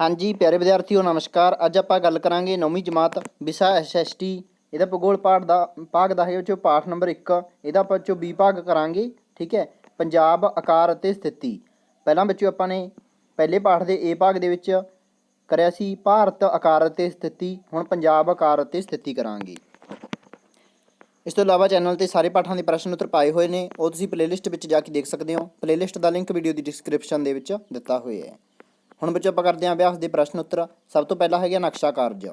ਹਾਂਜੀ, ਪਿਆਰੇ ਵਿਦਿਆਰਥੀਓ, ਨਮਸਕਾਰ। ਅੱਜ ਆਪਾਂ ਗੱਲ ਕਰਾਂਗੇ 9ਵੀਂ ਜਮਾਤ ਵਿਸ਼ਾ ਐਸਐਸਟੀ ਇਹਦਾ ਭੂਗੋਲ ਪਾਠ ਦਾ, ਭਾਗ ਦਾ ਹੈ ਉਹ 'ਚੋਂ ਪਾਠ ਨੰਬਰ 1 ਇਹਦਾ ਆਪਾਂ ਚੋਂ ਬੀ ਭਾਗ ਕਰਾਂਗੇ, ਠੀਕ ਹੈ? ਪੰਜਾਬ, ਆਕਾਰ ਅਤੇ ਸਥਿਤੀ। ਪਹਿਲਾਂ ਵਿੱਚੋਂ ਆਪਾਂ ਨੇ ਪਹਿਲੇ ਪਾਠ ਦੇ ਏ ਭਾਗ ਦੇ ਵਿੱਚ ਕਰਿਆ ਸੀ, ਭਾਰਤ, ਆਕਾਰ ਅਤੇ ਸਥਿਤੀ। ਹੁਣ ਪੰਜਾਬ, ਆਕਾਰ ਅਤੇ ਸਥਿਤੀ ਕਰਾਂਗੇ। ਇਸ ਤੋਂ ਇਲਾਵਾ ਚੈਨਲ ਤੇ ਸਾਰੇ ਪਾਠਾਂ ਦੇ ਪ੍ਰਸ਼ਨ ਉੱਤਰ ਪਾਏ ਹੋਏ ਨੇ। ਉਹ ਤੁਸੀਂ ਪਲੇਲਿਸਟ ਵਿੱਚ ਜਾ ਕੇ ਦੇਖ ਸਕਦੇ ਹੋ। ਪਲੇਲਿਸਟ ਦਾ ਲਿੰਕ ਵੀਡੀਓ ਦੀ ਡਿਸਕ੍ਰਿਪਸ਼ਨ ਦੇ ਵਿੱਚ ਦਿੱਤਾ ਹੋਇਆ ਹੈ। ਹੁਣ ਬੱਚੋ ਆਪਾਂ ਕਰਦੇ ਹਾਂ ਅਭਿਆਸ ਦੇ ਪ੍ਰਸ਼ਨ ਉੱਤਰ। ਸਭ ਤੋਂ ਪਹਿਲਾ ਹੈਗਾ ਨਕਸ਼ਾ ਕਾਰਜ।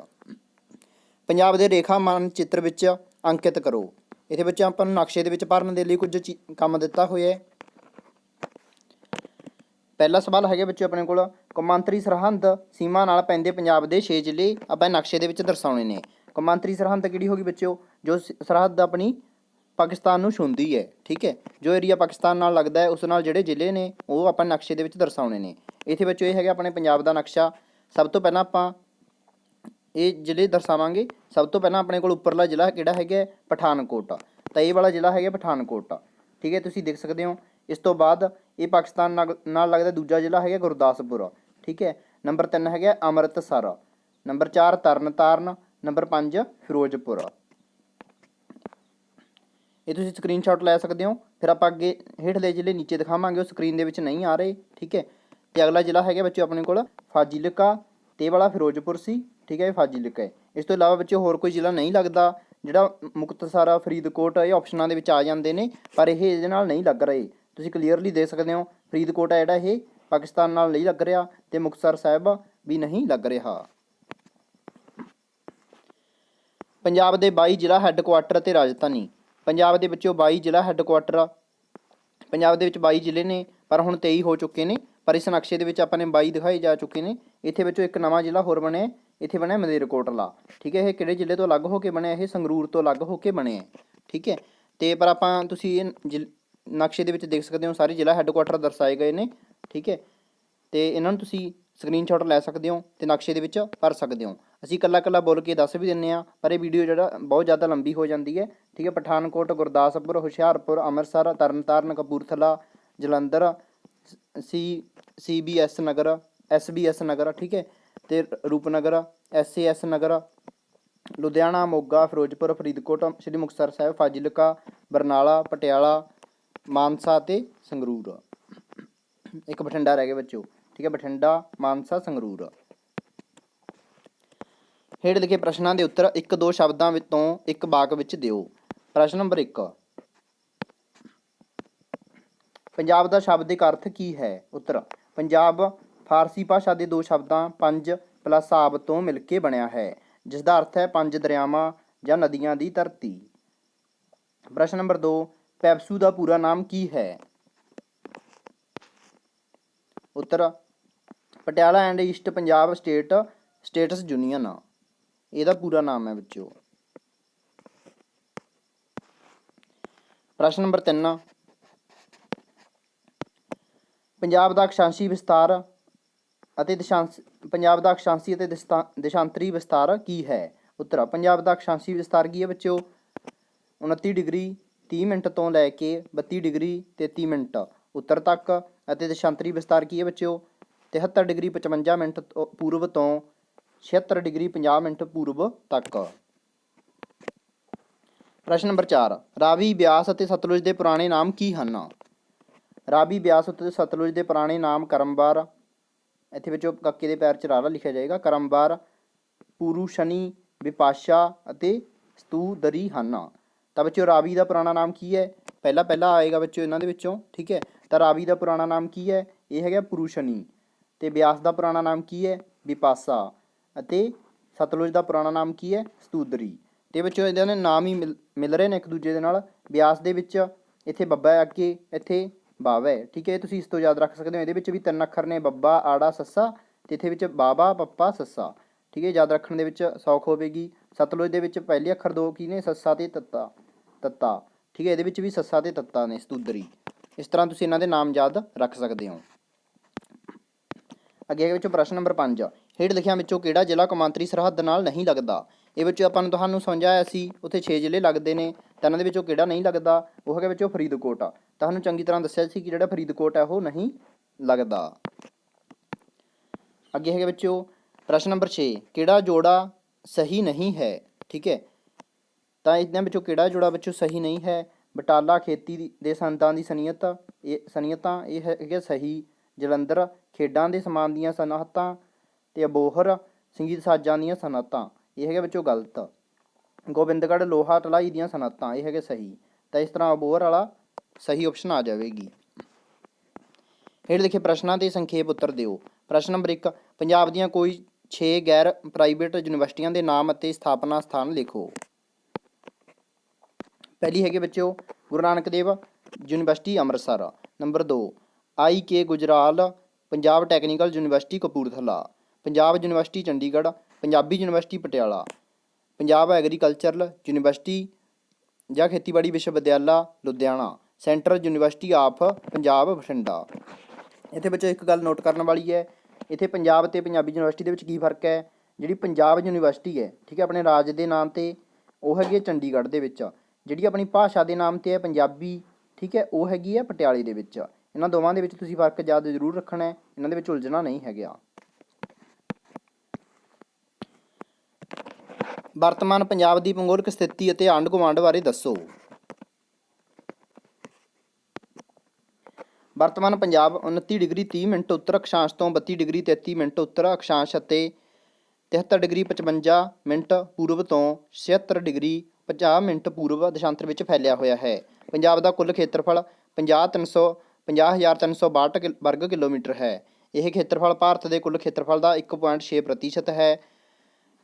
ਪੰਜਾਬ ਦੇ ਰੇਖਾ ਮਾਨ ਚਿੱਤਰ ਵਿੱਚ ਅੰਕਿਤ ਕਰੋ। ਇਹਦੇ ਵਿੱਚ ਆਪਾਂ ਨੂੰ ਨਕਸ਼ੇ ਦੇ ਵਿੱਚ ਭਰਨ ਦੇ ਲਈ ਕੁਝ ਚੀ- ਕੰਮ ਦਿੱਤਾ ਹੋਇਆ ਹੈ। ਪਹਿਲਾ ਸਵਾਲ ਹੈਗਾ ਬੱਚੋ ਆਪਣੇ ਕੋਲ। ਕੌਮਾਂਤਰੀ ਸਰਹੰਦ ਸੀਮਾ ਨਾਲ ਪੈਂਦੇ ਪੰਜਾਬ ਦੇ 6 ਜ਼ਿਲ੍ਹੇ ਆਪਾਂ ਨਕਸ਼ੇ ਦੇ ਵਿੱਚ ਦਰਸਾਉਣੇ ਨੇ। ਕੌਮਾਂਤਰੀ ਸਰਹੰਦ ਕਿਹੜੀ ਹੋਗੀ ਬੱਚਿਓ? ਜੋ ਸਰਹੱਦ ਆਪਣੀ ਪਾਕਿਸਤਾਨ ਨੂੰ ਛੂੰਹਦੀ ਹੈ, ਠੀਕ ਹੈ? ਜੋ ਏਰੀਆ ਪਾਕਿਸਤਾਨ ਨਾਲ ਲੱਗਦਾ ਹੈ, ਉਸ ਨਾਲ ਜਿਹੜੇ ਜ਼ਿਲ੍ਹੇ ਨੇ, ਉਹ ਆਪਾਂ ਨਕਸ਼ੇ ਦੇ ਵਿੱਚ ਦਰਸਾਉਣੇ ਨੇ। ਇੱਥੇ ਬੱਚੋ ਇਹ ਹੈਗਾ ਆਪਣੇ ਪੰਜਾਬ ਦਾ ਨਕਸ਼ਾ। ਸਭ ਤੋਂ ਪਹਿਲਾਂ ਆਪਾਂ ਇਹ ਜ਼ਿਲ੍ਹੇ ਦਰਸਾਵਾਂਗੇ। ਸਭ ਤੋਂ ਪਹਿਲਾਂ ਆਪਣੇ ਕੋਲ ਉੱਪਰਲਾ ਜ਼ਿਲ੍ਹਾ ਕਿਹੜਾ ਹੈਗਾ ਪਠਾਨਕੋਟ। ਤਾਂ ਇਹ ਵਾਲਾ ਜ਼ਿਲ੍ਹਾ ਹੈਗਾ ਪਠਾਨਕੋਟ। ਠੀਕ ਹੈ, ਤੁਸੀਂ ਦੇਖ ਸਕਦੇ ਹੋ। ਇਸ ਤੋਂ ਬਾਅਦ ਇਹ ਪਾਕਿਸਤਾਨ ਨਾਲ ਨਾਲ ਲੱਗਦਾ ਦੂਜਾ ਜ਼ਿਲ੍ਹਾ ਹੈਗਾ ਗੁਰਦਾਸਪੁਰ। ਠੀਕ ਹੈ, ਨੰਬਰ 3 ਹੈਗਾ ਅੰਮ੍ਰਿਤਸਰ। ਨੰਬਰ 4 ਤਰਨਤਾਰਨ। ਨੰਬਰ 5 ਫਿਰੋਜ਼ਪੁਰ। ਇਹ ਤੁਸੀਂ ਸਕਰੀਨਸ਼ਾਟ ਲੈ ਸਕਦੇ ਹੋ। ਫਿਰ ਆਪਾਂ ਅੱਗੇ ਹੇਠਲੇ ਜ਼ਿਲ੍ਹੇ ਨੀਚੇ ਦਿਖਾਵਾਂਗੇ, ਉਹ ਸਕਰੀਨ ਦੇ ਵਿੱਚ ਨਹੀਂ ਆ ਰਹੇ। ਠੀਕ ਹੈ ਤੇ ਅਗਲਾ ਜ਼ਿਲ੍ਹਾ ਹੈਗਾ ਬੱਚੋ ਆਪਣੇ ਕੋਲ, ਫਾਜ਼ਿਲਕਾ, ਤੇ ਇਹ ਵਾਲਾ ਫਿਰੋਜ਼ਪੁਰ ਸੀ, ਠੀਕ ਹੈ, ਇਹ ਫਾਜ਼ਿਲਕਾ ਹੈ। ਇਸ ਤੋਂ ਇਲਾਵਾ ਬੱਚੋ ਹੋਰ ਕੋਈ ਜ਼ਿਲ੍ਹਾ ਨਹੀਂ ਲੱਗਦਾ, ਜਿਹੜਾ ਮੁਕਤਸਰ, ਫਰੀਦਕੋਟ, ਇਹ ਆਪਸ਼ਨਾਂ ਦੇ ਵਿੱਚ ਆ ਜਾਂਦੇ ਨੇ, ਪਰ ਇਹ ਇਹਦੇ ਨਾਲ ਨਹੀਂ ਲੱਗ ਰਹੇ। ਤੁਸੀਂ ਕਲੀਅਰਲੀ ਦੇ ਸਕਦੇ ਹੋ, ਫਰੀਦਕੋਟ ਹੈ ਜਿਹੜਾ ਇਹ, ਪਾਕਿਸਤਾਨ ਨਾਲ ਨਹੀਂ ਲੱਗ ਰਿਹਾ ਤੇ ਮੁਕਤਸਰ ਸਾਹਿਬ ਵੀ ਨਹੀਂ ਲੱਗ ਰਿਹਾ। ਪੰਜਾਬ ਦੇ 22 ਜ਼ਿਲ੍ਹਾ ਹੈੱਡਕੁਆਟਰ ਅਤੇ ਰਾਜਧਾਨੀ। ਪੰਜਾਬ ਦੇ ਵਿੱਚੋਂ 22 ਜ਼ਿਲ੍ਹਾ ਹੈੱਡਕੁਆਟਰ ਆ। ਪੰਜਾਬ ਦੇ ਵਿੱਚ 22 ਜ਼ਿਲ੍ਹੇ ਨੇ, ਪਰ ਹੁਣ 23 ਹੋ ਚੁੱਕੇ ਨੇ। ਪਰ ਇਸ ਨਕਸ਼ੇ ਦੇ ਵਿੱਚ ਆਪਾਂ ਨੇ 22 ਦਿਖਾਏ ਜਾ ਚੁੱਕੇ ਨੇ। ਇੱਥੇ ਵਿੱਚੋਂ ਇੱਕ ਨਵਾਂ ਜ਼ਿਲ੍ਹਾ ਹੋਰ ਬਣਿਆ ਇੱਥੇ ਬਣਿਆ ਮਲੇਰਕੋਟਲਾ ਠੀਕ ਹੈ, ਇਹ ਕਿਹੜੇ ਜ਼ਿਲ੍ਹੇ ਤੋਂ ਅਲੱਗ ਹੋ ਕੇ ਬਣਿਆ ਇਹ ਸੰਗਰੂਰ ਤੋਂ ਅਲੱਗ ਹੋ ਕੇ ਬਣਿਆ ਹੈ। ਠੀਕ ਹੈ, ਤੇ ਪਰ ਆਪਾਂ ਤੁਸੀਂ ਇਹ ਜ਼ਿਲ- ਨਕਸ਼ੇ ਦੇ ਵਿੱਚ ਦੇਖ ਸਕਦੇ ਹੋ, ਸਾਰੇ ਜ਼ਿਲ੍ਹਾ ਹੈੱਡਕੁਆਟਰ ਦਰਸਾਏ ਗਏ ਨੇ। ਠੀਕ ਹੈ, ਤੇ ਇਹਨਾਂ ਨੂੰ ਤੁਸੀਂ ਸਕਰੀਨਸ਼ਾਟ ਲੈ ਸਕਦੇ ਹੋ ਤੇ ਨਕਸ਼ੇ ਦੇ ਵਿੱਚ ਭਰ ਸਕਦੇ ਹੋ। ਅਸੀਂ ਇਕੱਲਾ ਇਕੱਲਾ ਬੋਲ ਕੇ ਦੱਸ ਵੀ ਦਿੰਨੇ ਆ ਪਰ ਇਹ ਵੀਡੀਓ ਜਿਹੜਾ ਬਹੁਤ ਜ਼ਿਆਦਾ ਲੰਬੀ ਹੋ ਜਾਂਦੀ ਹੈ। ਠੀਕ ਹੈ, Pathankot, Gurdaspur, Hoshiarpur, Amritsar, Tarn Taran, Kapurthala, Jalandhar C CBS Nagar SBS Nagar, ਠੀਕ ਹੈ, ਤੇ ਰੂਪਨਗਰ ਐਸਏਐਸ ਨਗਰ, ਲੁਧਿਆਣਾ, ਮੋਗਾ, ਫਿਰੋਜ਼ਪੁਰ, ਫਰੀਦਕੋਟ, ਸ੍ਰੀ ਮੁਕਤਸਰ ਸਾਹਿਬ, ਫਾਜ਼ਿਲਕਾ, ਬਰਨਾਲਾ, ਪਟਿਆਲਾ, ਮਾਨਸਾ ਤੇ ਸੰਗਰੂਰ। ਇੱਕ ਬਠਿੰਡਾ ਰਹਿ ਗਿਆ ਬੱਚੋ ਠੀਕ ਹੈ, ਬਠਿੰਡਾ, ਮਾਨਸਾ, ਸੰਗਰੂਰ। ਹੇਠ ਲਿਖੇ ਪ੍ਰਸ਼ਨਾਂ ਦੇ ਉੱਤਰ ਇੱਕ ਦੋ ਸ਼ਬਦਾਂ ਵਿੱਚੋਂ ਇੱਕ ਵਾਕ ਵਿੱਚ ਦਿਓ। ਪ੍ਰਸ਼ਨ ਨੰਬਰ 1 ਪੰਜਾਬ ਦਾ ਸ਼ਬਦਿਕ ਅਰਥ ਕੀ ਹੈ? ਉੱਤਰ। ਪੰਜਾਬ ਫਾਰਸੀ ਭਾਸ਼ਾ ਦੇ ਦੋ ਸ਼ਬਦਾਂ ਪੰਜ ਪਲੱਸ ਆਬ ਤੋਂ ਮਿਲ ਕੇ ਬਣਿਆ ਹੈ ਜਿਸ ਦਾ ਅਰਥ ਹੈ ਪੰਜ ਦਰਿਆਵਾਂ ਜਾਂ ਨਦੀਆਂ ਦੀ ਧਰਤੀ। ਪ੍ਰਸ਼ਨ ਨੰਬਰ 2 ਪੈਪਸੂ ਦਾ ਪੂਰਾ ਨਾਮ ਕੀ ਹੈ? ਉੱਤਰ, Patiala and east Punjab state, states union. ਇਹਦਾ ਪੂਰਾ ਨਾਮ ਹੈ ਬੱਚਿਓ ਪ੍ਰਸ਼ਨ ਨੰਬਰ 3 ਪੰਜਾਬ ਦਾ ਅਕਸ਼ਾਂਸ਼ੀ ਵਿਸਤਾਰ ਅਤੇ ਦਿਸ਼ਾਂਸ਼ ਪੰਜਾਬ ਦਾ ਅਕਸ਼ਾਂਸ਼ੀ ਅਤੇ ਦਿਸਤਾ- ਦਿਸ਼ਾਂਤਰੀ ਵਿਸਤਾਰ ਕੀ ਹੈ? ਉੱਤਰ, ਪੰਜਾਬ ਦਾ ਅਕਸ਼ਾਂਸ਼ੀ ਵਿਸਤਾਰ ਕੀ ਹੈ ਬੱਚਿਓ? 29 ਡਿਗਰੀ 30 ਮਿੰਟ ਤੋਂ ਲੈ ਕੇ 32 ਡਿਗਰੀ 33 ਮਿੰਟ। ਉੱਤਰ ਤੱਕ ਅਤੇ ਦਿਸ਼ਾਂਤਰੀ ਵਿਸਤਾਰ ਕੀ ਹੈ ਬੱਚਿਓ? 73 ਡਿਗਰੀ 55 ਮਿੰਟ ਤੋਂ ਪੂਰਬ ਤੋਂ 76 ਡਿਗਰੀ 50 ਮਿੰਟ ਪੂਰਬ ਤੱਕ। ਪ੍ਰਸ਼ਨ ਨੰਬਰ 4 ਰਾਵੀ ਬਿਆਸ ਅਤੇ ਸਤਲੁਜ ਦੇ ਪੁਰਾਣੇ ਨਾਮ ਕੀ ਹਨ? ਰਾਵੀ ਬਿਆਸ ਉੱਤੇ ਸਤਲੁਜ ਦੇ ਪੁਰਾਣੇ ਨਾਮ ਕਰਮਵਾਰ, ਇੱਥੇ ਵਿੱਚੋਂ ਕੱਕੇ ਦੇ ਪੈਰ ਚ ਰਾਰਾ ਲਿਖਿਆ ਜਾਏਗਾ, ਕਰਮਵਾਰ, ਪੁਰੂਸ਼ਨੀ, ਵਿਪਾਸ਼ਾ ਅਤੇ ਸਤੂਦਰੀ ਹਨ ਤਾਂ ਬੱਚਿਓ ਰਾਵੀ ਦਾ ਪੁਰਾਣਾ ਨਾਮ ਕੀ ਹੈ? ਪਹਿਲਾ ਪਹਿਲਾ ਆਏਗਾ ਬੱਚਿਓ ਇਹਨਾਂ ਦੇ ਵਿੱਚੋਂ, ਠੀਕ ਹੈ? ਤਾਂ ਰਾਵੀ ਦਾ ਪੁਰਾਣਾ ਨਾਮ ਕੀ ਹੈ? ਇਹ ਹੈਗਾ ਪੁਰੂਸ਼ਨੀ। ਤੇ ਬਿਆਸ ਦਾ ਪੁਰਾਣਾ ਨਾਮ ਕੀ ਹੈ? ਵਿਪਾਸਾ। ਅਤੇ ਸਤਲੁਜ ਦਾ ਪੁਰਾਣਾ ਨਾਮ ਕੀ ਹੈ? ਸਤੂਦਰੀ। ਤੇ ਬੱਚਿਓ, ਇਹਨਾਂ ਦੇ ਨਾਮ ਹੀ ਮਿਲ- ਮਿਲ ਰਹੇ ਨੇ ਇੱਕ ਦੂਜੇ ਦੇ ਨਾਲ। ਬਿਆਸ ਦੇ ਵਿੱਚ ਇੱਥੇ ਬੱਬਾ ਹੈ ਅੱਗੇ, ਇੱਥੇ ਬਾਵਾ ਠੀਕ ਹੈ, ਤੁਸੀਂ ਇਸ ਤੋਂ ਯਾਦ ਰੱਖ ਸਕਦੇ ਹੋ, ਇਹਦੇ ਵਿੱਚ ਵੀ ਤਿੰਨ ਅੱਖਰ ਨੇ, ਬੱਬਾ, ਆੜਾ, ਸੱਸਾ, ਤੇ ਇੱਥੇ ਵਿੱਚ ਬਾਬਾ, ਪੱਪਾ, ਸੱਸਾ। ਠੀਕ ਹੈ, ਯਾਦ ਰੱਖਣ ਦੇ ਵਿੱਚ ਸੌਖ ਹੋਵੇਗੀ। ਸਤਲੁਜ ਦੇ ਵਿੱਚ ਪਹਿਲੇ ਅੱਖਰ ਦੋ ਕੀ ਨੇ? ਸੱਸਾ ਤੇ ਤੱਤਾ। ਤੱਤਾ। ਠੀਕ ਹੈ, ਇਹਦੇ ਵਿੱਚ ਵੀ ਸੱਸਾ ਤੇ ਤੱਤਾ ਨੇ, ਸਤੂਦਰੀ। ਇਸ ਤਰ੍ਹਾਂ ਤੁਸੀਂ ਇਹਨਾਂ ਦੇ ਨਾਮ ਯਾਦ ਰੱਖ ਸਕਦੇ ਹੋ। ਅੱਗੇ ਵਿੱਚ ਪ੍ਰਸ਼ਨ ਨੰਬਰ 5 ਹੇਠ ਲਿਖਿਆਂ ਵਿੱਚੋਂ ਕਿਹੜਾ ਜ਼ਿਲ੍ਹਾ ਕੌਮਾਂਤਰੀ ਸਰਹੱਦ ਨਾਲ ਨਹੀਂ ਲੱਗਦਾ? ਇਹ ਵਿੱਚੋਂ ਆਪਾਂ ਨੂੰ ਤੁਹਾਨੂੰ ਸਮਝਾਇਆ ਸੀ, ਉੱਥੇ 6 ਜ਼ਿਲ੍ਹੇ ਲੱਗਦੇ ਨੇ, ਤਾਂ ਇਹਨਾਂ ਦੇ ਵਿੱਚੋਂ ਕਿਹੜਾ ਨਹੀਂ ਲੱਗਦਾ? ਉਹ ਹੈਗਾ ਵਿੱਚੋਂ ਫਰੀਦਕੋਟ। ਆ ਤੁਹਾਨੂੰ ਚੰਗੀ ਤਰ੍ਹਾਂ ਦੱਸਿਆ ਸੀ ਕਿ ਜਿਹੜਾ ਫਰੀਦਕੋਟ ਹੈ, ਉਹ ਨਹੀਂ ਲੱਗਦਾ। ਅੱਗੇ ਹੈਗੇ ਵਿੱਚੋਂ ਪ੍ਰਸ਼ਨ ਨੰਬਰ 6 ਕਿਹੜਾ ਜੋੜਾ ਸਹੀ ਨਹੀਂ ਹੈ? ਠੀਕ ਹੈ? ਤਾਂ ਇਹਨਾਂ ਵਿੱਚੋਂ ਕਿਹੜਾ ਜੋੜਾ ਵਿੱਚੋਂ ਸਹੀ ਨਹੀਂ ਹੈ? ਬਟਾਲਾ ਖੇਤੀ ਦੀ- ਦੇ ਸੰਦਾਂ ਦੀ ਸਨੀਅਤ, ਇਹ ਸਨੀਅਤਾਂ, ਇਹ ਹੈਗੇ ਸਹੀ। ਜਲੰਧਰ ਖੇਡਾਂ ਦੇ ਸਮਾਨ ਦੀਆਂ ਸਨਅਤਾਂ ਤੇ ਅਬੋਹਰ, ਸੰਗੀਤ ਸਾਜ਼ਾਂ ਦੀਆਂ ਸਨਅਤਾਂ। ਇਹ ਹੈਗਾ ਵਿੱਚੋਂ ਗਲਤ। ਗੋਬਿੰਦਗੜ੍ਹ ਲੋਹਾ ਟਲਾਈ ਦੀਆਂ ਸਨਅਤਾਂ, ਇਹ ਹੈਗੇ ਸਹੀ। ਤਾਂ ਇਸ ਤਰ੍ਹਾਂ ਅਬੋਹਰ ਵਾਲਾ ਸਹੀ ਆਪਸ਼ਨ ਆ ਜਾਵੇਗੀ। ਹੇਠ ਲਿਖੇ ਪ੍ਰਸ਼ਨਾਂ ਦੇ ਸੰਖੇਪ ਉੱਤਰ ਦਿਓ। ਪ੍ਰਸ਼ਨ ਨੰਬਰ 1 ਪੰਜਾਬ ਦੀਆਂ ਕੋਈ 6 ਗੈਰ ਪ੍ਰਾਈਵੇਟ ਯੂਨੀਵਰਸਿਟੀਆਂ ਦੇ ਨਾਮ ਅਤੇ ਸਥਾਪਨਾ ਸਥਾਨ ਲਿਖੋ। ਪਹਿਲੀ ਹੈਗੇ ਬੱਚਿਓ Guru Nanak Dev university, Amritsar. Number 2 I K Gujral, Punjab technical university, Kapurthala. Punjab university, Chandigarh. Punjabi university Patiala, Punjab agricultural university ਜਾਂ ਖੇਤੀਬਾੜੀ ਵਿਸ਼ਵ ਵਿਦਿਆਲਾ Ludhiana, central university of Punjab Bathinda. ਇੱਥੇ ਬੱਚੋ ਇੱਕ ਗੱਲ ਨੋਟ ਕਰਨ ਵਾਲੀ ਹੈ, ਇੱਥੇ ਪੰਜਾਬ ਤੇ ਪੰਜਾਬੀ ਯੂਨੀਵਰਸਿਟੀ ਦੇ ਵਿੱਚ ਕੀ ਫ਼ਰਕ ਹੈ? ਜਿਹੜੀ ਪੰਜਾਬ ਯੂਨੀਵਰਸਿਟੀ ਹੈ, ਠੀਕ ਹੈ, ਆਪਣੇ ਰਾਜ ਦੇ ਨਾਮ ਤੇ, ਉਹ ਹੈਗੀ ਹੈ ਚੰਡੀਗੜ੍ਹ ਦੇ ਵਿੱਚ। ਜਿਹੜੀ ਆਪਣੀ ਭਾਸ਼ਾ ਦੇ ਨਾਮ ਤੇ ਹੈ ਪੰਜਾਬੀ, ਠੀਕ ਹੈ, ਉਹ ਹੈਗੀ ਹੈ ਪਟਿਆਲੇ ਦੇ ਵਿੱਚ। ਇਹਨਾਂ ਦੋਵਾਂ ਦੇ ਵਿੱਚ ਤੁਸੀਂ ਫ਼ਰਕ ਯਾਦ ਜ਼ਰੂਰ ਰੱਖਣਾ ਹੈ, ਇਹਨਾਂ ਦੇ ਵਿੱਚ ਉਲਝਣਾ ਨਹੀਂ ਹੈਗਾ। ਵਰਤਮਾਨ ਪੰਜਾਬ ਦੀ ਭੂਗੋਲਿਕ ਸਥਿਤੀ ਅਤੇ ਆਂਢ ਗੁਆਂਢ ਬਾਰੇ ਦੱਸੋ। ਵਰਤਮਾਨ ਪੰਜਾਬ 29 ਡਿਗਰੀ 30 ਮਿੰਟ ਉੱਤਰ, ਅਕਸ਼ਾਂਸ਼ ਤੋਂ 32 ਡਿਗਰੀ 33 ਮਿੰਟ ਉੱਤਰ, ਅਕਸ਼ਾਂਸ਼ ਅਤੇ 73 ਡਿਗਰੀ 55 ਮਿੰਟ ਪੂਰਬ ਤੋਂ 76 ਡਿਗਰੀ 50 ਮਿੰਟ ਪੂਰਬ ਦਸ਼ਾਂਤਰ ਵਿੱਚ ਫੈਲਿਆ ਹੋਇਆ ਹੈ। ਪੰਜਾਬ ਦਾ ਕੁੱਲ ਖੇਤਰਫਲ 50300 50362 ਕਿਲ- ਵਰਗ ਕਿਲੋਮੀਟਰ ਹੈ। ਇਹ ਖੇਤਰਫਲ ਭਾਰਤ ਦੇ ਕੁੱਲ ਖੇਤਰਫਲ ਦਾ 1.6% ਪ੍ਰਤੀਸ਼ਤ ਹੈ।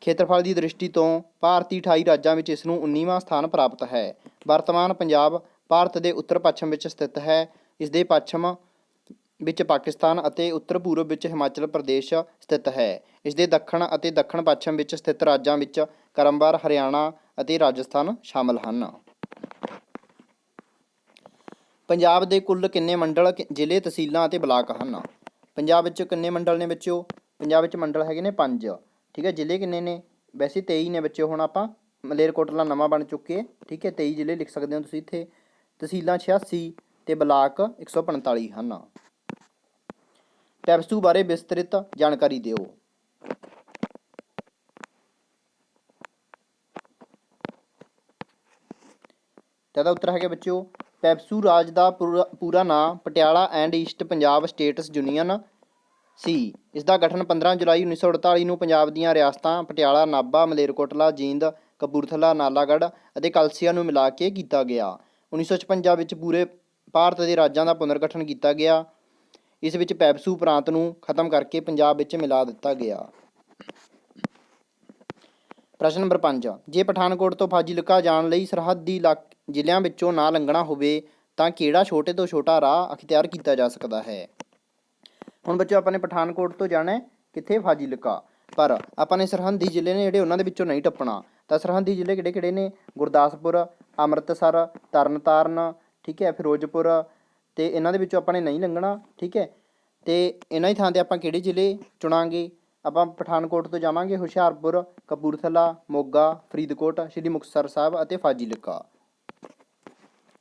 ਖੇਤਰਫਲ ਦੀ ਦ੍ਰਿਸ਼ਟੀ ਤੋਂ ਭਾਰਤੀ 28 ਰਾਜਾਂ ਵਿੱਚ ਇਸ ਨੂੰ 19ਵਾਂ ਸਥਾਨ ਪ੍ਰਾਪਤ ਹੈ। ਵਰਤਮਾਨ ਪੰਜਾਬ ਭਾਰਤ ਦੇ ਉੱਤਰ ਪੱਛਮ ਵਿੱਚ ਸਥਿਤ ਹੈ। ਇਸ ਦੇ ਪੱਛਮ ਵਿੱਚ ਪਾਕਿਸਤਾਨ ਅਤੇ ਉੱਤਰ ਪੂਰਬ ਵਿੱਚ ਹਿਮਾਚਲ ਪ੍ਰਦੇਸ਼ ਸਥਿਤ ਹੈ। ਇਸ ਦੇ ਦੱਖਣ ਅਤੇ ਦੱਖਣ ਪੱਛਮ ਵਿੱਚ ਸਥਿਤ ਰਾਜਾਂ ਵਿੱਚ ਕਰਮਵਾਰ, ਹਰਿਆਣਾ ਅਤੇ ਰਾਜਸਥਾਨ ਸ਼ਾਮਲ ਹਨ। ਪੰਜਾਬ ਦੇ ਕੁੱਲ ਕਿੰਨੇ ਮੰਡਲ ਜ਼ਿਲ੍ਹੇ, ਤਹਿਸੀਲਾਂ ਅਤੇ ਬਲਾਕ ਹਨ? ਪੰਜਾਬ ਵਿੱਚ ਕਿੰਨੇ ਮੰਡਲ ਨੇ ਵਿੱਚੋਂ ਪੰਜਾਬ ਵਿੱਚ ਮੰਡਲ ਹੈਗੇ ਨੇ 5 ਠੀਕ ਹੈ, ਜ਼ਿਲ੍ਹੇ ਕਿੰਨੇ ਨੇ? ਵੈਸੇ 23 ਨੇ ਬੱਚੇ, ਹੁਣ ਆਪਾਂ ਮਲੇਰਕੋਟਲਾ ਨਵਾਂ ਬਣ ਚੁੱਕੇ ਠੀਕ ਹੈ 23 ਜ਼ਿਲ੍ਹੇ ਲਿਖ ਸਕਦੇ ਹੋ ਤੁਸੀਂ ਇੱਥੇ। ਤਹਿਸੀਲਾਂ 86 ਤੇ ਬਲਾਕ 145 ਹਨ। ਪੈਪਸੂ ਬਾਰੇ ਵਿਸਤ੍ਰਿਤ ਜਾਣਕਾਰੀ ਦਿਓ। ਤੇ ਇਹਦਾ ਉੱਤਰ ਹੈਗਾ ਬੱਚਿਓ ਪੈਪਸੂ ਰਾਜ ਦਾ ਪੂਰਾ ਪੂਰਾ ਨਾਮ Patiala and east Punjab states union ਸੀ। ਇਸ ਦਾ ਗਠਨ 15 ਜੁਲਾਈ 1948 ਨੂੰ ਪੰਜਾਬ ਦੀਆਂ ਰਿਆਸਤਾਂ ਪਟਿਆਲਾ, ਨਾਭਾ, ਮਲੇਰਕੋਟਲਾ, ਜੀਂਦ, ਕਪੂਰਥਲਾ, ਨਾਲਾਗੜ੍ਹ ਅਤੇ ਕਲਸੀਆ ਨੂੰ ਮਿਲਾ ਕੇ ਕੀਤਾ ਗਿਆ। 1956 ਵਿੱਚ ਪੂਰੇ ਭਾਰਤ ਦੇ ਰਾਜਾਂ ਦਾ ਪੁਨਰਗਠਨ ਕੀਤਾ ਗਿਆ। ਇਸ ਵਿੱਚ ਪੈਪਸੂ ਪ੍ਰਾਂਤ ਨੂੰ ਖਤਮ ਕਰਕੇ ਪੰਜਾਬ ਵਿੱਚ ਮਿਲਾ ਦਿੱਤਾ ਗਿਆ। ਪ੍ਰਸ਼ਨ ਨੰਬਰ 5 ਜੇ ਪਠਾਨਕੋਟ ਤੋਂ ਫਾਜ਼ਿਲਕਾ ਜਾਣ ਲਈ ਸਰਹੱਦੀ ਇਲਾਕ ਜ਼ਿਲ੍ਹਿਆਂ ਵਿੱਚੋਂ ਨਾ ਲੰਘਣਾ ਹੋਵੇ, ਤਾਂ ਕਿਹੜਾ ਛੋਟੇ ਤੋਂ ਛੋਟਾ ਰਾਹ ਅਖਤਿਆਰ ਕੀਤਾ ਜਾ ਸਕਦਾ ਹੈ? ਹੁਣ ਬੱਚੋ ਆਪਾਂ ਨੇ ਪਠਾਨਕੋਟ ਤੋਂ ਜਾਣਾ ਹੈ, ਕਿੱਥੇ ਫਾਜ਼ਿਲਕਾ? ਪਰ ਆਪਾਂ ਨੇ ਸਰਹੰਦੀ ਜ਼ਿਲ੍ਹੇ ਨੇ ਜਿਹੜੇ ਉਹਨਾਂ ਦੇ ਵਿੱਚੋਂ ਨਹੀਂ ਟੱਪਣਾ। ਤਾਂ ਸਰਹੰਦੀ ਜ਼ਿਲ੍ਹੇ ਕਿਹੜੇ ਕਿਹੜੇ ਨੇ? ਗੁਰਦਾਸਪੁਰ, ਅੰਮ੍ਰਿਤਸਰ, ਤਰਨਤਾਰਨ, ਠੀਕ ਹੈ, ਫਿਰੋਜ਼ਪੁਰ, ਤੇ ਇਹਨਾਂ ਦੇ ਵਿੱਚੋਂ ਆਪਾਂ ਨੇ ਨਹੀਂ ਲੰਘਣਾ, ਠੀਕ ਹੈ। ਤੇ ਇਹਨਾਂ ਹੀ ਥਾਂ ਤੇ ਆਪਾਂ ਕਿਹੜੇ ਜ਼ਿਲ੍ਹੇ ਚੁਣਾਂਗੇ? ਆਪਾਂ ਪਠਾਨਕੋਟ ਤੋਂ ਜਾਵਾਂਗੇ ਹੁਸ਼ਿਆਰਪੁਰ, ਕਪੂਰਥਲਾ, ਮੋਗਾ, ਫਰੀਦਕੋਟ, ਸ਼੍ਰੀ ਮੁਕਤਸਰ ਸਾਹਿਬ ਅਤੇ ਫਾਜ਼ਿਲਕਾ।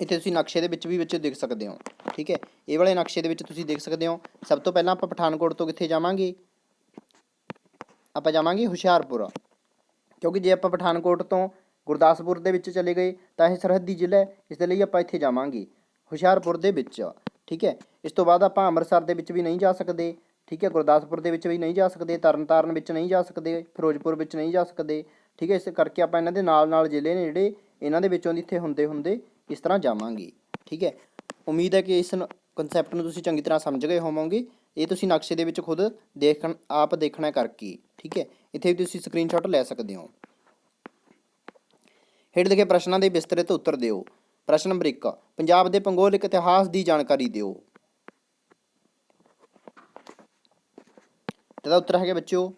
ਇੱਥੇ ਤੁਸੀਂ ਨਕਸ਼ੇ ਦੇ ਵਿੱਚ ਵੀ ਵਿੱਚ ਦੇਖ ਸਕਦੇ ਹੋ, ਠੀਕ ਹੈ? ਇਹ ਵਾਲੇ ਨਕਸ਼ੇ ਦੇ ਵਿੱਚ ਤੁਸੀਂ ਦੇਖ ਸਕਦੇ ਹੋ, ਸਭ ਤੋਂ ਪਹਿਲਾਂ ਆਪਾਂ ਪਠਾਨਕੋਟ ਤੋਂ ਕਿੱਥੇ ਜਾਵਾਂਗੇ? ਆਪਾਂ ਜਾਵਾਂਗੇ ਹੁਸ਼ਿਆਰਪੁਰ, ਕਿਉਂਕਿ ਜੇ ਆਪਾਂ ਪਠਾਨਕੋਟ ਤੋਂ ਗੁਰਦਾਸਪੁਰ ਦੇ ਵਿੱਚ ਚਲੇ ਗਏ, ਤਾਂ ਇਹ ਸਰਹੱਦੀ ਜ਼ਿਲ੍ਹਾ ਹੈ, ਇਸ ਦੇ ਲਈ ਆਪਾਂ ਇੱਥੇ ਜਾਵਾਂਗੇ, ਹੁਸ਼ਿਆਰਪੁਰ ਦੇ ਵਿੱਚ, ਠੀਕ ਹੈ? ਇਸ ਤੋਂ ਬਾਅਦ ਆਪਾਂ ਅੰਮ੍ਰਿਤਸਰ ਦੇ ਵਿੱਚ ਵੀ ਨਹੀਂ ਜਾ ਸਕਦੇ, ਠੀਕ ਹੈ? ਗੁਰਦਾਸਪੁਰ ਦੇ ਵਿੱਚ ਵੀ ਨਹੀਂ ਜਾ ਸਕਦੇ, ਤਰਨਤਾਰਨ ਵਿੱਚ ਨਹੀਂ ਜਾ ਸਕਦੇ, ਫਿਰੋਜ਼ਪੁਰ ਵਿੱਚ ਨਹੀਂ ਜਾ ਸਕਦੇ, ਠੀਕ ਹੈ? ਇਸ ਕਰਕੇ ਆਪਾਂ ਇਹਨਾਂ ਦੇ ਨਾਲ ਨਾਲ ਜ਼ਿਲ੍ਹੇ ਨੇ ਜਿਹੜੇ, ਇਹਨਾਂ ਦੇ ਵਿੱਚੋਂ ਦੀ ਇੱਥੇ ਹੁੰਦੇ ਹੁੰਦੇ ਇਸ ਤਰ੍ਹਾਂ ਜਾਵਾਂਗੇ, ਠੀਕ ਹੈ? ਉਮੀਦ ਹੈ ਕਿ ਇਸ ਕਨਸੈਪਟ ਨੂੰ ਤੁਸੀਂ ਚੰਗੀ ਤਰ੍ਹਾਂ ਸਮਝ ਗਏ ਹੋਵੋਗੇ। ਇਹ ਤੁਸੀਂ ਨਕਸ਼ੇ ਦੇ ਵਿੱਚ ਖੁਦ ਦੇਖਣ, ਆਪ ਦੇਖਣਾ ਕਰਕੇ, ਠੀਕ ਹੈ? ਇੱਥੇ ਵੀ ਤੁਸੀਂ ਸਕਰੀਨਸ਼ਾਟ ਲੈ ਸਕਦੇ ਹੋ। ਹੇਠ ਲਿਖੇ ਪ੍ਰਸ਼ਨਾਂ ਦੇ ਵਿਸਤ੍ਰਿਤ ਉੱਤਰ ਦਿਓ। ਪ੍ਰਸ਼ਨ ਨੰਬਰ 1 ਪੰਜਾਬ ਦੇ ਭੂਗੋਲਿਕ ਇਤਿਹਾਸ ਦੀ ਜਾਣਕਾਰੀ ਦਿਓ। ਇਹਦਾ ਉੱਤਰ ਹੈਗਾ ਬੱਚਿਓ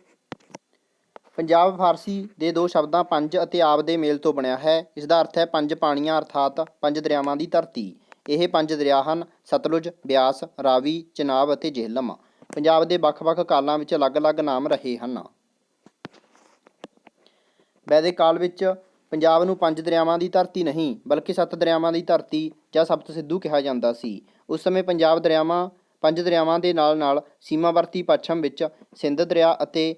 ਪੰਜਾਬ ਫਾਰਸੀ ਦੇ ਦੋ ਸ਼ਬਦਾਂ ਪੰਜ ਅਤੇ ਆਬ ਦੇ ਮੇਲ ਤੋਂ ਬਣਿਆ ਹੈ। ਇਸ ਦਾ ਅਰਥ ਹੈ ਪੰਜ ਪਾਣੀਆਂ ਅਰਥਾਤ ਪੰਜ ਦਰਿਆਵਾਂ ਦੀ ਧਰਤੀ। ਇਹ ਪੰਜ ਦਰਿਆ ਹਨ, ਸਤਲੁਜ, ਬਿਆਸ, ਰਾਵੀ, ਚਨਾਬ ਅਤੇ ਜੇਹਲਮ। ਪੰਜਾਬ ਦੇ ਵੱਖ-ਵੱਖ ਕਾਲਾਂ ਵਿੱਚ ਅਲੱਗ-ਅਲੱਗ ਨਾਮ ਰਹੇ ਹਨ। ਵੈਦਿਕ ਕਾਲ ਵਿੱਚ ਪੰਜਾਬ ਨੂੰ ਪੰਜ ਦਰਿਆਵਾਂ ਦੀ ਧਰਤੀ ਨਹੀਂ, ਬਲਕਿ ਸੱਤ ਦਰਿਆਵਾਂ ਦੀ ਧਰਤੀ ਜਾਂ ਸਪਤ ਸਿੱਧੂ ਕਿਹਾ ਜਾਂਦਾ ਸੀ। ਉਸ ਸਮੇਂ ਪੰਜਾਬ ਦਰਿਆਵਾਂ ਪੰਜ ਦਰਿਆਵਾਂ ਦੇ ਨਾਲ-ਨਾਲ ਸੀਮਾਵਰਤੀ ਪੱਛਮ ਵਿੱਚ ਸਿੰਧ ਦਰਿਆ ਅਤੇ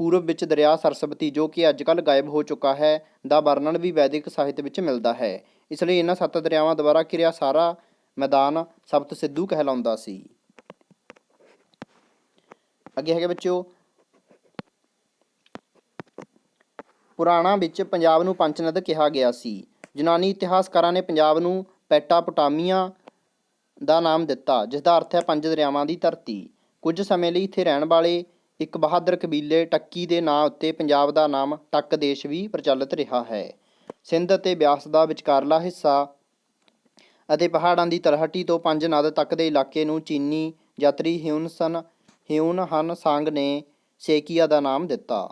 ਪੂਰਬ ਵਿੱਚ ਦਰਿਆ ਸਰਸਵਤੀ ਜੋ ਕਿ ਅੱਜਕੱਲ ਗਾਇਬ ਹੋ ਚੁੱਕਾ ਹੈ, ਦਾ ਵਰਣਨ ਵੀ ਵੈਦਿਕ ਸਾਹਿਤ ਵਿੱਚ ਮਿਲਦਾ ਹੈ। ਇਸ ਲਈ ਇਹਨਾਂ ਸੱਤ ਦਰਿਆਵਾਂ ਦੁਆਰਾ ਘਿਰਿਆ ਸਾਰਾ ਮੈਦਾਨ ਸਪਤ ਸਿੱਧੂ ਕਹਿਲਾਉਂਦਾ ਸੀ। ਅੱਗੇ ਹੈਗੇ ਬੱਚਿਓ, ਪੁਰਾਣਾ ਵਿੱਚ ਪੰਜਾਬ ਨੂੰ ਪੰਚਨਦ ਕਿਹਾ ਗਿਆ ਸੀ। ਯੂਨਾਨੀ ਇਤਿਹਾਸਕਾਰਾਂ ਨੇ ਪੰਜਾਬ ਨੂੰ ਪੈਟਾਪੋਟਾਮੀਆ ਦਾ ਨਾਮ ਦਿੱਤਾ ਜਿਸ ਦਾ ਅਰਥ ਹੈ ਪੰਜ ਦਰਿਆਵਾਂ ਦੀ ਧਰਤੀ। ਕੁਝ ਸਮੇਂ ਲਈ ਇੱਥੇ ਰਹਿਣ ਵਾਲੇ ਇੱਕ ਬਹਾਦਰ ਕਬੀਲੇ ਟੱਕੀ ਦੇ ਨਾਂ ਉੱਤੇ ਪੰਜਾਬ ਦਾ ਨਾਮ ਟੱਕ ਦੇਸ਼ ਵੀ ਪ੍ਰਚਲਿਤ ਰਿਹਾ ਹੈ। ਸਿੰਧ ਅਤੇ ਬਿਆਸ ਦਾ ਵਿਚਕਾਰਲਾ ਹਿੱਸਾ ਅਤੇ ਪਹਾੜਾਂ ਦੀ ਤਲਹਟੀ ਤੋਂ ਪੰਜ ਨਦ ਤੱਕ ਦੇ ਇਲਾਕੇ ਨੂੰ ਚੀਨੀ ਯਾਤਰੀ ਹਿਊਨਸਨ ਹਿਊਨ ਹਨ ਸੰਗ ਨੇ ਸੇਕੀਆ ਦਾ ਨਾਮ ਦਿੱਤਾ।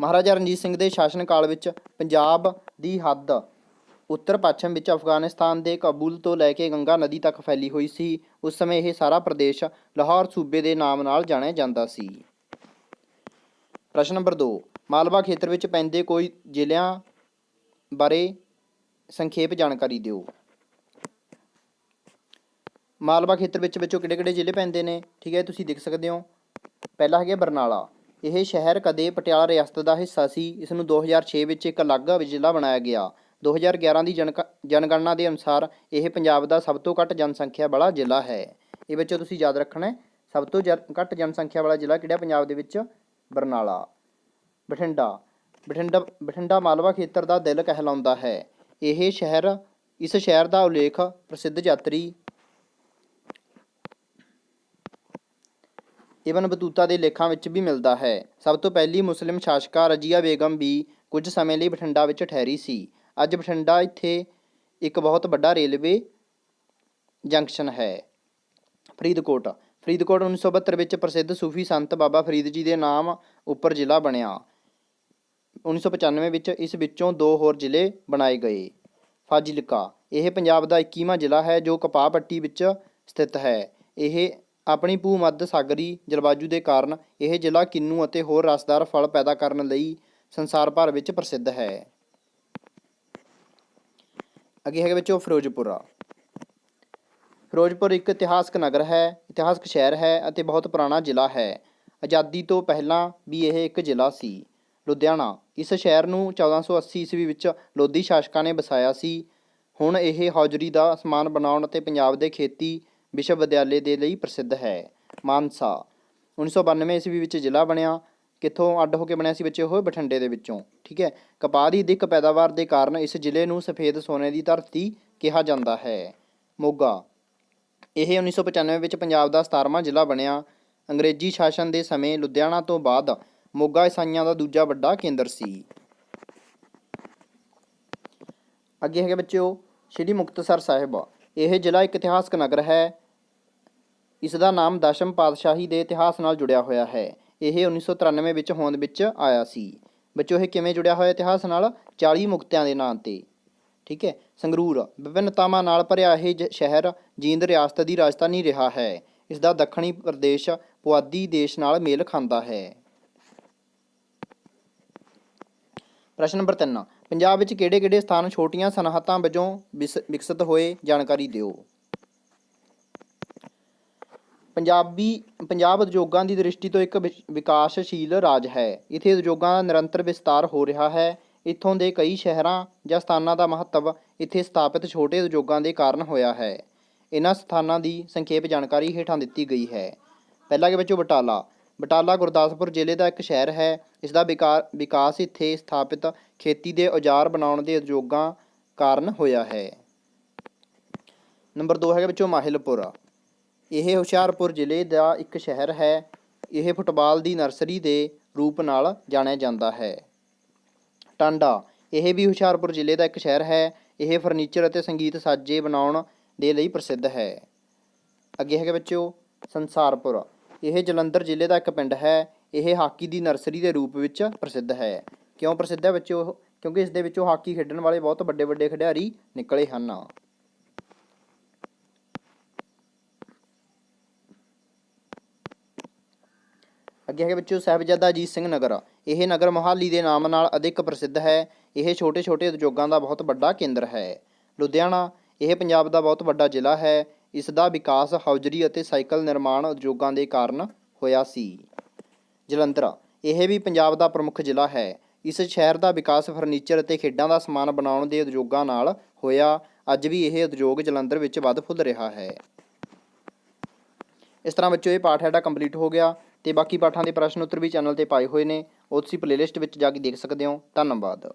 ਮਹਾਰਾਜਾ ਰਣਜੀਤ ਸਿੰਘ ਦੇ ਸ਼ਾਸਨ ਕਾਲ ਵਿੱਚ ਪੰਜਾਬ ਦੀ ਹੱਦ ਉੱਤਰ ਪੱਛਮ ਵਿੱਚ ਅਫਗਾਨਿਸਤਾਨ ਦੇ ਕਾਬੁਲ ਤੋਂ ਲੈ ਕੇ ਗੰਗਾ ਨਦੀ ਤੱਕ ਫੈਲੀ ਹੋਈ ਸੀ। ਉਸ ਸਮੇਂ ਇਹ ਸਾਰਾ ਪ੍ਰਦੇਸ਼ ਲਾਹੌਰ, ਸੂਬੇ ਦੇ ਨਾਮ ਨਾਲ ਜਾਣਿਆ ਜਾਂਦਾ ਸੀ। ਪ੍ਰਸ਼ਨ ਨੰਬਰ 2 ਮਾਲਵਾ ਖੇਤਰ ਵਿੱਚ ਪੈਂਦੇ ਕੋਈ ਜ਼ਿਲ੍ਹਿਆਂ ਬਾਰੇ ਸੰਖੇਪ ਜਾਣਕਾਰੀ ਦਿਓ? ਮਾਲਵਾ ਖੇਤਰ ਵਿੱਚ ਵਿੱਚੋਂ ਕਿਹੜੇ-ਕਿਹੜੇ ਜ਼ਿਲ੍ਹੇ ਪੈਂਦੇ ਨੇ? ਠੀਕ ਹੈ, ਤੁਸੀਂ ਦੇਖ ਸਕਦੇ ਹੋ। ਪਹਿਲਾ ਹੈਗਾ ਬਰਨਾਲਾ। ਇਹ ਸ਼ਹਿਰ ਕਦੇ ਪਟਿਆਲਾ ਰਿਆਸਤ ਦਾ ਹਿੱਸਾ ਸੀ। ਇਸ ਨੂੰ 2006 ਵਿੱਚ ਇੱਕ ਅਲੱਗ ਜ਼ਿਲ੍ਹਾ ਬਣਾਇਆ ਗਿਆ। 2011 ਦੀ ਜਨਕ- ਜਨਗਣਨਾ ਦੇ ਅਨੁਸਾਰ ਇਹ ਪੰਜਾਬ ਦਾ ਸਭ ਤੋਂ ਘੱਟ ਜਨਸੰਖਿਆ ਵਾਲਾ ਜ਼ਿਲ੍ਹਾ ਹੈ। ਇਹ ਵਿੱਚੋਂ ਤੁਸੀਂ ਯਾਦ ਰੱਖਣਾ ਹੈ, ਸਭ ਤੋਂ ਜਨ- ਘੱਟ ਜਨਸੰਖਿਆ ਵਾਲਾ ਜ਼ਿਲ੍ਹਾ ਕਿਹੜਾ ਪੰਜਾਬ ਦੇ ਵਿੱਚ? ਬਰਨਾਲਾ। ਬਠਿੰਡਾ। ਬਠਿੰਡਾ ਬਠਿੰਡਾ ਮਾਲਵਾ ਖੇਤਰ ਦਾ ਦਿਲ ਕਹਿਲਾਉਂਦਾ ਹੈ। ਇਹ ਸ਼ਹਿਰ ਇਸ ਸ਼ਹਿਰ ਦਾ ਉਲੇਖ ਪ੍ਰਸਿੱਧ ਯਾਤਰੀ ਇਬਨ ਬਤੂਤਾ ਦੇ ਲੇਖਾਂ ਵਿੱਚ ਵੀ ਮਿਲਦਾ ਹੈ। ਸਭ ਤੋਂ ਪਹਿਲੀ ਮੁਸਲਿਮ ਸ਼ਾਸਕਾ ਰਜੀਆ ਬੇਗਮ ਵੀ ਕੁਝ ਸਮੇਂ ਲਈ ਬਠਿੰਡਾ ਵਿੱਚ ਠਹਿਰੀ ਸੀ। ਅੱਜ ਬਠਿੰਡਾ ਇੱਥੇ ਇੱਕ ਬਹੁਤ ਵੱਡਾ ਰੇਲਵੇ ਜੰਕਸ਼ਨ ਹੈ, ਫਰੀਦਕੋਟ। ਫਰੀਦਕੋਟ 1972 ਵਿੱਚ ਪ੍ਰਸਿੱਧ ਸੂਫੀ ਸੰਤ ਬਾਬਾ ਫਰੀਦ ਜੀ ਦੇ ਨਾਮ ਉੱਪਰ ਜ਼ਿਲ੍ਹਾ ਬਣਿਆ। 1995 ਵਿੱਚ ਇਸ ਵਿੱਚੋਂ ਦੋ ਹੋਰ ਜ਼ਿਲ੍ਹੇ ਬਣਾਏ ਗਏ। ਫਾਜ਼ਿਲਕਾ, ਇਹ ਪੰਜਾਬ ਦਾ 21ਵਾਂ ਜ਼ਿਲ੍ਹਾ ਹੈ ਜੋ ਕਪਾਹ ਪੱਟੀ ਵਿੱਚ ਸਥਿਤ ਹੈ। ਇਹ ਆਪਣੀ ਭੂਮੱਧ ਸਾਗਰੀ ਜਲਵਾਯੂ ਦੇ ਕਾਰਨ ਇਹ ਜ਼ਿਲ੍ਹਾ ਕਿੰਨੂ ਅਤੇ ਹੋਰ ਰਸਦਾਰ ਫਲ ਪੈਦਾ ਕਰਨ ਲਈ ਸੰਸਾਰ ਭਰ ਵਿੱਚ ਪ੍ਰਸਿੱਧ ਹੈ। ਅੱਗੇ ਹੈਗਾ ਵਿੱਚੋਂ ਫਿਰੋਜ਼ਪੁਰਾ ਫਿਰੋਜ਼ਪੁਰ ਇੱਕ ਇਤਿਹਾਸਕ ਨਗਰ ਹੈ, ਇਤਿਹਾਸਕ ਸ਼ਹਿਰ ਹੈ ਅਤੇ ਬਹੁਤ ਪੁਰਾਣਾ ਜ਼ਿਲ੍ਹਾ ਹੈ। ਆਜ਼ਾਦੀ ਤੋਂ ਪਹਿਲਾਂ ਵੀ ਇਹ ਇੱਕ ਜ਼ਿਲ੍ਹਾ ਸੀ, ਲੁਧਿਆਣਾ। ਇਸ ਸ਼ਹਿਰ ਨੂੰ 1480 ਈਸਵੀ ਵਿੱਚ ਲੋਧੀ ਸ਼ਾਸਕਾਂ ਨੇ ਵਸਾਇਆ ਸੀ। ਹੁਣ ਇਹ ਹੌਜ਼ਰੀ ਦਾ ਸਮਾਨ ਬਣਾਉਣ ਅਤੇ ਪੰਜਾਬ ਦੇ ਖੇਤੀ ਵਿਸ਼ਵ ਵਿਦਿਆਲੇ ਦੇ ਲਈ ਪ੍ਰਸਿੱਧ ਹੈ। ਮਾਨਸਾ 1992 ਈਸਵੀ ਵਿੱਚ ਜ਼ਿਲ੍ਹਾ ਬਣਿਆ। ਕਿੱਥੋਂ ਅੱਡ ਹੋ ਕੇ ਬਣਿਆ ਸੀ ਬੱਚੇ ਉਹ ਬਠਿੰਡੇ ਦੇ ਵਿੱਚੋਂ, ਠੀਕ ਹੈ? ਕਪਾਹ ਦੀ ਦਿੱਕ ਪੈਦਾਵਾਰ ਦੇ ਕਾਰਨ ਇਸ ਜ਼ਿਲ੍ਹੇ ਨੂੰ ਸਫੇਦ ਸੋਨੇ ਦੀ ਧਰਤੀ ਕਿਹਾ ਜਾਂਦਾ ਹੈ। ਮੋਗਾ, ਇਹ 1995 ਵਿੱਚ ਪੰਜਾਬ ਦਾ 17ਵਾਂ ਜ਼ਿਲ੍ਹਾ ਬਣਿਆ। ਅੰਗਰੇਜ਼ੀ ਸ਼ਾਸਨ ਦੇ ਸਮੇਂ ਲੁਧਿਆਣਾ ਤੋਂ ਬਾਅਦ ਮੋਗਾ ਈਸਾਈਆਂ ਦਾ ਦੂਜਾ ਵੱਡਾ ਕੇਂਦਰ ਸੀ। ਅੱਗੇ ਹੈਗੇ ਬੱਚਿਓ, ਸ਼੍ਰੀ ਮੁਕਤਸਰ ਸਾਹਿਬ, ਇਹ ਜ਼ਿਲ੍ਹਾ ਇੱਕ ਇਤਿਹਾਸਕ ਨਗਰ ਹੈ। ਇਸ ਦਾ ਨਾਮ ਦਸ਼ਮ ਪਾਤਸ਼ਾਹੀ ਦੇ ਇਤਿਹਾਸ ਨਾਲ ਜੁੜਿਆ ਹੋਇਆ ਹੈ। ਇਹ 1993 ਵਿੱਚ ਹੋਂਦ ਵਿੱਚ ਆਇਆ ਸੀ। ਬੱਚਿਓ ਇਹ ਕਿਵੇਂ ਜੁੜਿਆ ਹੋਇਆ ਇਤਿਹਾਸ ਨਾਲ? 40 ਮੁਕਤਿਆਂ ਦੇ ਨਾਂ ਤੇ। ਠੀਕ ਹੈ? ਸੰਗਰੂਰ ਵਿਭਿੰਨਤਾਵਾਂ ਨਾਲ ਭਰਿਆ ਇਹ ਜ- ਸ਼ਹਿਰ ਜੀਂਦ ਰਿਆਸਤ ਦੀ ਰਾਜਧਾਨੀ ਰਿਹਾ ਹੈ। ਇਸ ਦਾ ਦੱਖਣੀ ਪ੍ਰਦੇਸ਼ ਪੁਆਧੀ ਦੇਸ਼ ਨਾਲ ਮੇਲ ਖਾਂਦਾ ਹੈ। ਪ੍ਰਸ਼ਨ ਨੰਬਰ 3 ਪੰਜਾਬ ਵਿੱਚ ਕਿਹੜੇ-ਕਿਹੜੇ ਸਥਾਨ ਛੋਟੀਆਂ ਸਨਹਤਾਂ ਵਜੋਂ ਵਿਸ- ਵਿਕਸਿਤ ਹੋਏ? ਜਾਣਕਾਰੀ ਦਿਓ। ਪੰਜਾਬੀ, ਪੰਜਾਬ ਉਦਯੋਗਾਂ ਦੀ ਦ੍ਰਿਸ਼ਟੀ ਤੋਂ ਇੱਕ ਵਿਸ਼- ਵਿਕਾਸਸ਼ੀਲ ਰਾਜ ਹੈ। ਇੱਥੇ ਉਦਯੋਗਾਂ ਦਾ ਨਿਰੰਤਰ ਵਿਸਤਾਰ ਹੋ ਰਿਹਾ ਹੈ। ਇੱਥੋਂ ਦੇ ਕਈ ਸ਼ਹਿਰਾਂ ਜਾਂ ਸਥਾਨਾਂ ਦਾ ਮਹੱਤਵ ਇੱਥੇ ਸਥਾਪਿਤ ਛੋਟੇ ਉਦਯੋਗਾਂ ਦੇ ਕਾਰਨ ਹੋਇਆ ਹੈ। ਇਹਨਾਂ ਸਥਾਨਾਂ ਦੀ ਸੰਖੇਪ ਜਾਣਕਾਰੀ ਹੇਠਾਂ ਦਿੱਤੀ ਗਈ ਹੈ। ਪਹਿਲਾ ਕਿ ਬੱਚੋ ਬਟਾਲਾ। ਬਟਾਲਾ ਗੁਰਦਾਸਪੁਰ ਜ਼ਿਲ੍ਹੇ ਦਾ ਇੱਕ ਸ਼ਹਿਰ ਹੈ। ਇਸ ਦਾ ਵਿਕਾ- ਵਿਕਾਸ ਇੱਥੇ ਸਥਾਪਿਤ ਖੇਤੀ ਦੇ ਔਜ਼ਾਰ ਬਣਾਉਣ ਦੇ ਉਦਯੋਗਾਂ ਕਾਰਨ ਹੋਇਆ ਹੈ। ਨੰਬਰ 2 ਹੈਗਾ ਵਿੱਚੋਂ ਮਾਹਿਲਪੁਰ। ਇਹ ਹੁਸ਼ਿਆਰਪੁਰ ਜ਼ਿਲ੍ਹੇ ਦਾ ਇੱਕ ਸ਼ਹਿਰ ਹੈ। ਇਹ ਫੁੱਟਬਾਲ ਦੀ ਨਰਸਰੀ ਦੇ ਰੂਪ ਨਾਲ ਜਾਣਿਆ ਜਾਂਦਾ ਹੈ। ਟਾਂਡਾ, ਇਹ ਵੀ ਹੁਸ਼ਿਆਰਪੁਰ ਜ਼ਿਲ੍ਹੇ ਦਾ ਇੱਕ ਸ਼ਹਿਰ ਹੈ। ਇਹ ਫਰਨੀਚਰ ਅਤੇ ਸੰਗੀਤ ਸਾਜ਼ੇ ਬਣਾਉਣ ਦੇ ਲਈ ਪ੍ਰਸਿੱਧ ਹੈ। ਅੱਗੇ ਹੈਗਾ ਬੱਚਿਓ, ਸੰਸਾਰਪੁਰ। ਇਹ ਜਲੰਧਰ ਜ਼ਿਲ੍ਹੇ ਦਾ ਇੱਕ ਪਿੰਡ ਹੈ। ਇਹ ਹਾਕੀ ਦੀ ਨਰਸਰੀ ਦੇ ਰੂਪ ਵਿੱਚ ਪ੍ਰਸਿੱਧ ਹੈ। ਕਿਉਂ ਪ੍ਰਸਿੱਧ ਹੈ ਬੱਚਿਓ? ਕਿਉਂਕਿ ਇਸ ਦੇ ਵਿੱਚੋਂ ਹਾਕੀ ਖੇਡਣ ਵਾਲੇ ਬਹੁਤ ਵੱਡੇ ਵੱਡੇ ਖਿਡਾਰੀ ਨਿਕਲੇ ਹਨ। ਅੱਗੇ ਹੈਗੇ ਬੱਚਿਓ ਸਾਹਿਬਜ਼ਾਦਾ ਅਜੀਤ ਸਿੰਘ ਨਗਰ। ਇਹ ਨਗਰ ਮੋਹਾਲੀ ਦੇ ਨਾਮ ਨਾਲ ਅਧਿਕ ਪ੍ਰਸਿੱਧ ਹੈ। ਇਹ ਛੋਟੇ-ਛੋਟੇ ਉਦਯੋਗਾਂ ਦਾ ਬਹੁਤ ਵੱਡਾ ਕੇਂਦਰ ਹੈ। ਲੁਧਿਆਣਾ, ਇਹ ਪੰਜਾਬ ਦਾ ਬਹੁਤ ਵੱਡਾ ਜ਼ਿਲ੍ਹਾ ਹੈ। ਇਸ ਦਾ ਵਿਕਾਸ ਹੌਜ਼ਰੀ ਅਤੇ ਸਾਈਕਲ ਨਿਰਮਾਣ ਉਦਯੋਗਾਂ ਦੇ ਕਾਰਨ ਹੋਇਆ ਸੀ। ਜਲੰਧਰ, ਇਹ ਵੀ ਪੰਜਾਬ ਦਾ ਪ੍ਰਮੁੱਖ ਜ਼ਿਲ੍ਹਾ ਹੈ। ਇਸ ਸ਼ਹਿਰ ਦਾ ਵਿਕਾਸ ਫਰਨੀਚਰ ਅਤੇ ਖੇਡਾਂ ਦਾ ਸਮਾਨ ਬਣਾਉਣ ਦੇ ਉਦਯੋਗਾਂ ਨਾਲ ਹੋਇਆ। ਅੱਜ ਵੀ ਇਹ ਉਦਯੋਗ ਜਲੰਧਰ ਵਿੱਚ ਵੱਧ ਫੁੱਲ ਰਿਹਾ ਹੈ। ਇਸ ਤਰ੍ਹਾਂ ਬੱਚੋ ਇਹ ਪਾਠ ਸਾਡਾ ਕੰਪਲੀਟ ਹੋ ਗਿਆ। ਤੇ ਬਾਕੀ ਪਾਠਾਂ ਦੇ ਪ੍ਰਸ਼ਨ ਉੱਤਰ ਵੀ ਚੈਨਲ ਤੇ ਪਾਏ ਹੋਏ ਨੇ। ਉਹ ਤੁਸੀਂ ਪਲੇਲਿਸਟ ਵਿੱਚ ਜਾ ਕੇ ਦੇਖ ਸਕਦੇ ਹੋ। ਧੰਨਵਾਦ।